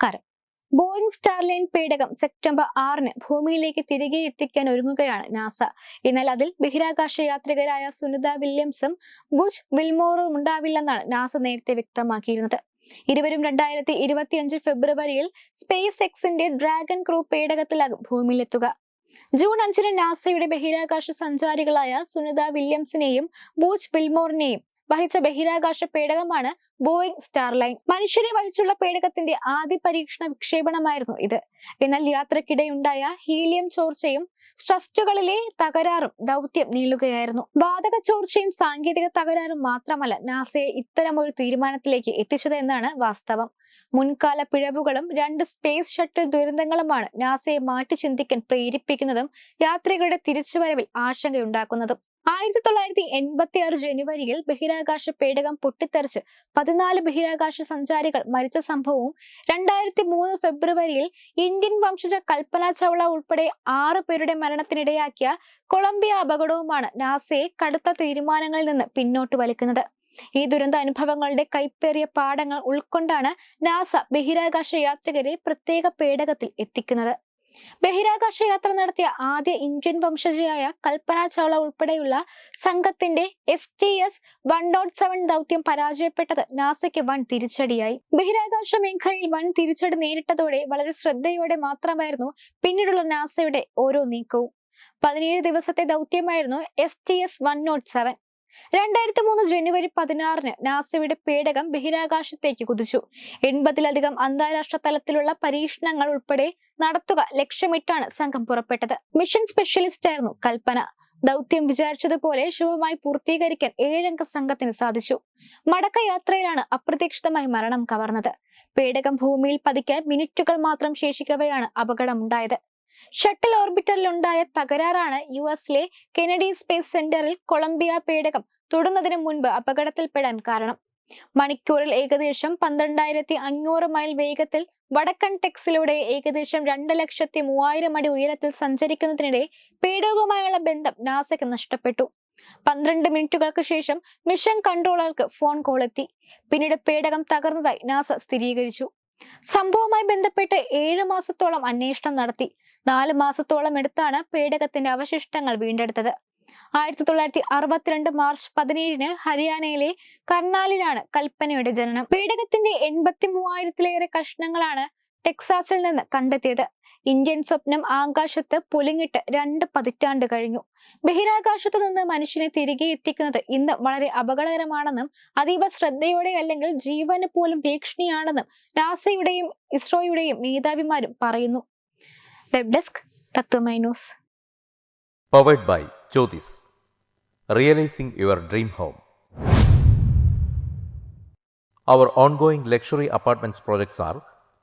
നമസ്കാരം. Boeing Starline പേടകം September ആറിന് ഭൂമിയിലേക്ക് തിരികെ എത്തിക്കാൻ ഒരുങ്ങുകയാണ് നാസ. എന്നാൽ അതിൽ ബഹിരാകാശ യാത്രികരായ സുനിത വില്യംസും ബുഷ് വിൽമോറും ഉണ്ടാവില്ലെന്നാണ് നാസ നേരത്തെ വ്യക്തമാക്കിയിരുന്നത്. ഇരുവരും രണ്ടായിരത്തി ഇരുപത്തിയഞ്ച് ഫെബ്രുവരിയിൽ സ്പേസ് എക്സിന്റെ ഡ്രാഗൺ ക്രൂ പേടകത്തിലാകും ഭൂമിയിലെത്തുക. ജൂൺ അഞ്ചിന് നാസയുടെ ബഹിരാകാശ സഞ്ചാരികളായ സുനിത വില്യംസിനെയും ബൂച്ച് വിൽമോറിനെയും വഹിച്ച ബഹിരാകാശ പേടകമാണ് ബോയിങ് സ്റ്റാർലൈൻ. മനുഷ്യരെ വഹിച്ചുള്ള പേടകത്തിന്റെ ആദ്യ പരീക്ഷണ വിക്ഷേപണമായിരുന്നു ഇത്. എന്നാൽ യാത്രക്കിടെയുണ്ടായ ഹീലിയം ചോർച്ചയും സ്ട്രസ്റ്റുകളിലെ തകരാറും ദൗത്യം നീളുകയായിരുന്നു. വാതക ചോർച്ചയും സാങ്കേതിക തകരാറും മാത്രമല്ല നാസയെ ഇത്തരം ഒരു തീരുമാനത്തിലേക്ക് എത്തിച്ചത് എന്നാണ് വാസ്തവം. മുൻകാല പിഴവുകളും രണ്ട് സ്പേസ് ഷട്ടിൽ ദുരന്തങ്ങളുമാണ് നാസയെ മാറ്റി ചിന്തിക്കാൻ പ്രേരിപ്പിക്കുന്നതും യാത്രികരുടെ തിരിച്ചുവരവിൽ ആശങ്കയുണ്ടാക്കുന്നതും. ആയിരത്തി തൊള്ളായിരത്തി എൺപത്തി ആറ് ജനുവരിയിൽ ബഹിരാകാശ പേടകം പൊട്ടിത്തെറിച്ച് പതിനാല് ബഹിരാകാശ സഞ്ചാരികൾ മരിച്ച സംഭവവും രണ്ടായിരത്തി മൂന്ന് ഫെബ്രുവരിയിൽ ഇന്ത്യൻ വംശജ കൽപ്പന ചൗള ഉൾപ്പെടെ ആറ് പേരുടെ മരണത്തിനിടയാക്കിയ കൊളംബിയ അപകടവുമാണ് നാസയെ കടുത്ത തീരുമാനങ്ങളിൽ നിന്ന് പിന്നോട്ട് വലിക്കുന്നത്. ഈ ദുരന്ത അനുഭവങ്ങളുടെ കൈപ്പേറിയ പാഠങ്ങൾ ഉൾക്കൊണ്ടാണ് നാസ ബഹിരാകാശ യാത്രികരെ പ്രത്യേക പേടകത്തിൽ എത്തിക്കുന്നത്. ബഹിരാകാശ യാത്ര നടത്തിയ ആദ്യ ഇന്ത്യൻ വംശജയായ കൽപ്പന ചൗള ഉൾപ്പെടെയുള്ള സംഘത്തിന്റെ S T S one dot seven ദൗത്യം പരാജയപ്പെട്ടത് നാസയ്ക്ക് വൻ തിരിച്ചടിയായി. ബഹിരാകാശ മേഖലയിൽ വൻ തിരിച്ചടി നേരിട്ടതോടെ വളരെ ശ്രദ്ധയോടെ മാത്രമായിരുന്നു പിന്നീടുള്ള നാസയുടെ ഓരോ നീക്കവും. പതിനേഴ് ദിവസത്തെ ദൗത്യമായിരുന്നു S T S one dot seven രണ്ടായിരത്തി മൂന്ന് ജനുവരി പതിനാറിന് നാസയുടെ പേടകം ബഹിരാകാശത്തേക്ക് കുതിച്ചു. എൺപതിലധികം അന്താരാഷ്ട്ര തലത്തിലുള്ള പരീക്ഷണങ്ങൾ ഉൾപ്പെടെ നടത്തുക ലക്ഷ്യമിട്ടാണ് സംഘം പുറപ്പെട്ടത്. മിഷൻ സ്പെഷ്യലിസ്റ്റ് ആയിരുന്നു കൽപ്പന. ദൗത്യം വിചാരിച്ചതുപോലെ ശുഭമായി പൂർത്തീകരിക്കാൻ ഏഴംഗ സംഘത്തിന് സാധിച്ചു. മടക്കയാത്രയിലാണ് അപ്രതീക്ഷിതമായി മരണം കവർന്നത്. പേടകം ഭൂമിയിൽ പതിക്കാൻ മിനിറ്റുകൾ മാത്രം ശേഷിക്കവെയാണ് അപകടമുണ്ടായത്. ഷട്ടിൽ ഓർബിറ്ററിലുണ്ടായ തകരാറാണ് യു എസിലെ കെനഡി സ്പേസ് സെന്ററിൽ കൊളംബിയ പേടകം തൊടുന്നതിന് മുൻപ് അപകടത്തിൽപ്പെടാൻ കാരണം. മണിക്കൂറിൽ ഏകദേശം പന്ത്രണ്ടായിരത്തി അഞ്ഞൂറ് മൈൽ വേഗത്തിൽ വടക്കൻ ടെക്സിലൂടെ ഏകദേശം രണ്ട് ലക്ഷത്തി മൂവായിരം അടി ഉയരത്തിൽ സഞ്ചരിക്കുന്നതിനിടെ പേടകവുമായുള്ള ബന്ധം നാസയ്ക്ക് നഷ്ടപ്പെട്ടു. പന്ത്രണ്ട് മിനിറ്റുകൾക്ക് ശേഷം മിഷൻ കൺട്രോളർക്ക് ഫോൺ കോൾ എത്തി. പിന്നീട് പേടകം തകർന്നതായി നാസ സ്ഥിരീകരിച്ചു. സംഭവവുമായി ബന്ധപ്പെട്ട് ഏഴ് മാസത്തോളം അന്വേഷണം നടത്തി. നാല് മാസത്തോളം എടുത്താണ് പേടകത്തിന്റെ അവശിഷ്ടങ്ങൾ വീണ്ടെടുത്തത്. ആയിരത്തി തൊള്ളായിരത്തി അറുപത്തിരണ്ട് മാർച്ച് പതിനേഴിന് ഹരിയാനയിലെ കർണാലിലാണ് കൽപ്പനയുടെ ജനനം. പേടകത്തിന്റെ എൺപത്തി മൂവായിരത്തിലേറെ കഷ്ണങ്ങളാണ് ടെക്സാസിൽ നിന്ന് കണ്ടെത്തിയത്. ഇന്ത്യൻ സ്വപ്നം ആകാശത്ത് പുലിങ്ങിട്ട് രണ്ട് പതിറ്റാണ്ട് കഴിഞ്ഞു. ബഹിരാകാശത്ത് നിന്ന് മനുഷ്യനെ തിരികെ എത്തിക്കുന്നത് ഇന്ന് വളരെ അപകടകരമാണെന്നും അതീവ ശ്രദ്ധയോടെ അല്ലെങ്കിൽ ജീവന് പോലും ഭീഷണിയാണെന്നും നാസയുടെയും ഇസ്രോയുടെയും മേധാവിമാരും പറയുന്നു. Web desk Tatwamayi news. Powered by Jyothis realising your dream home Our ongoing luxury apartments projects are